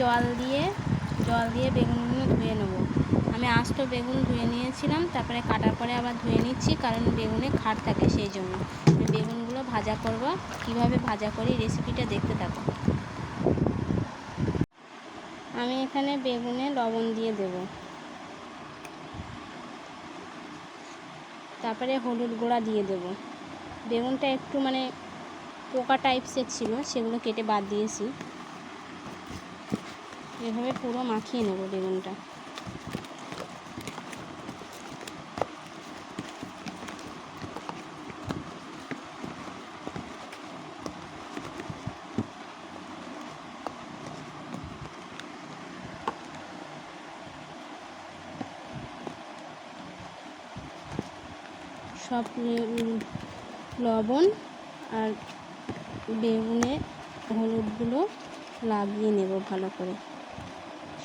জল দিয়ে জল দিয়ে বেগুনগুলো ধুয়ে নেব। আমি আস্ত বেগুন ধুয়ে নিয়েছিলাম, তারপরে কাটার পরে আবার ধুয়ে নিচ্ছি, কারণ বেগুনে খাট থাকে সেই জন্য। বেগুনগুলো ভাজা করব। কীভাবে ভাজা করি রেসিপিটা দেখতে থাকো। আমি এখানে বেগুনে লবণ দিয়ে দেব। তারপরে হলুদ গুঁড়া দিয়ে দেব। বেগুনটা একটু মানে পোকা টাইপসের ছিল, সেগুলো কেটে বাদ দিয়েছি। এভাবে পুরো মাখিয়ে নেব বেগুনটা। সব লবণ আর বেগুনে হলুদগুলো লাগিয়ে নেব ভালো করে।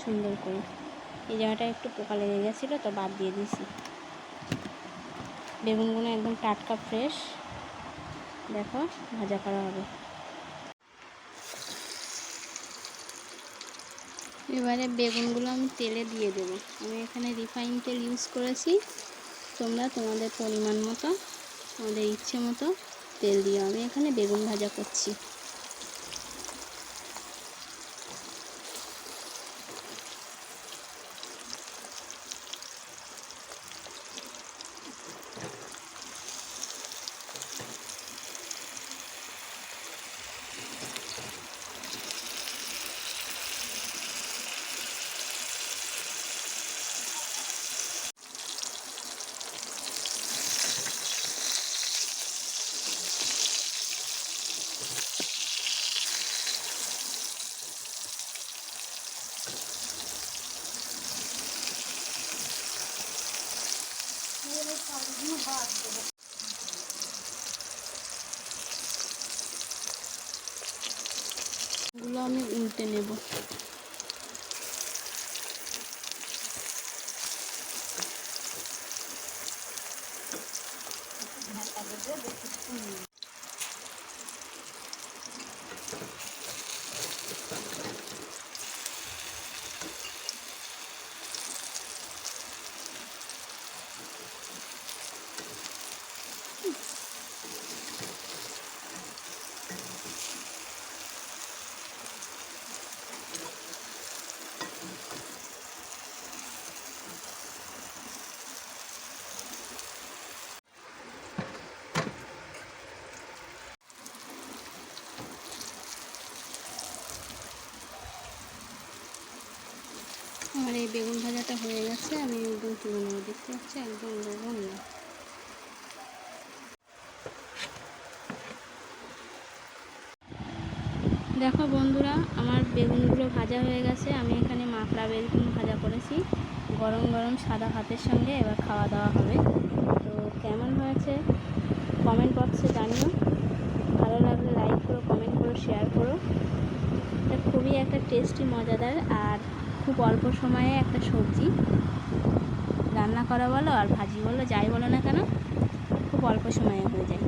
সুন্দর করে। এই জায়গাটা একটু পোকা লেগে গেছিল, তো বাদ দিয়ে দিয়েছি। বেগুনগুলো একদম টাটকা ফ্রেশ দেখো, ভাজা করা হবে। এবারে বেগুনগুলো আমি তেলে দিয়ে দেবো। আমি এখানে রিফাইন তেল ইউজ করেছি। তোমরা তোমাদের পরিমাণ মতো, তোমাদের ইচ্ছে মতো তেল দিও। আমি এখানে বেগুন ভাজা করছি। এগুলো আমি উল্টে নেব। আমার এই বেগুন ভাজাটা হয়ে গেছে, আমি একদম তুলে নেব দেখতে পাচ্ছি, একদম লবণ না। দেখো বন্ধুরা, আমার বেগুনগুলো ভাজা হয়ে গেছে, আমি এখানে মাকড়া বেগুন ভাজা করেছি। গরম গরম সাদা ভাতের সঙ্গে এবার খাওয়া দাওয়া হবে। তো কেমন হয়েছে? কমেন্ট বক্সে জানিও। ভালো লাগলে লাইক করো কমেন্ট করো শেয়ার করো। এটা খুবই একটা টেস্টি মজাদার আর খুব অল্প সময়ে একটা সবজি রান্না করা বলো আর ভাজি বলো, যাই বলো না কেন, খুব অল্প সময়ে হয়ে যায়।